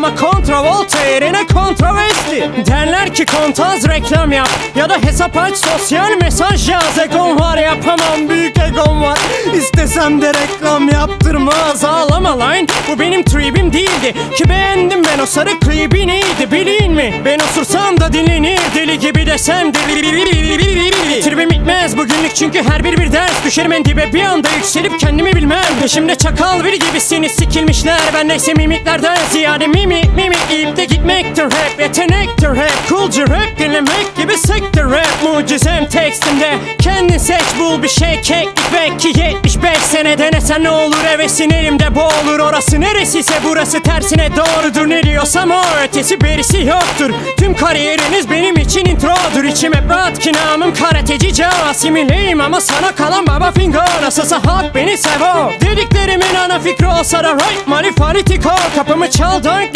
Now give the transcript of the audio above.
ama kontravolta yerine kontroversli Derler ki kontaz reklam yap Ya da hesap aç sosyal mesaj yaz. Egom var yapamam büyük egom var. İstesem de reklam yaptırmaz. Ağlama lan bu benim tribim değildi. Ki beğendim ben o sarı klibi neydi bilin mi? Ben osursam da dinlenir deli gibi desem de. Tribim bitmez bugünlük çünkü her bir bir ders Düşerim en dibe bir anda yükselip kendimi bilmem. Peşimde çakal biri gibisiniz sikilmişler. Ben neyse mimiklerden ziyade mimi mimi İyip de gitmektir hep. Yetenektir hep. Coolcu rap dinlemek gibi sektir rap. Mucizem tekstimde kendin seç bul bir şey. Keklik Belki 75 sene. Denesen ne olur? Hevesin elimde boğulur Orası neresiyse burası tersine doğrudur. Ne diyorsam o ötesi berisi yoktur. Tüm kariyeriniz benim için introdur. İçim hep rahat ki namım karateci Asimileyim ama sana kalan baba finger Nasılsa halk beni sevo Dediklerimin ana fikri olsa da right Money fanatiko Kapımı çal dunk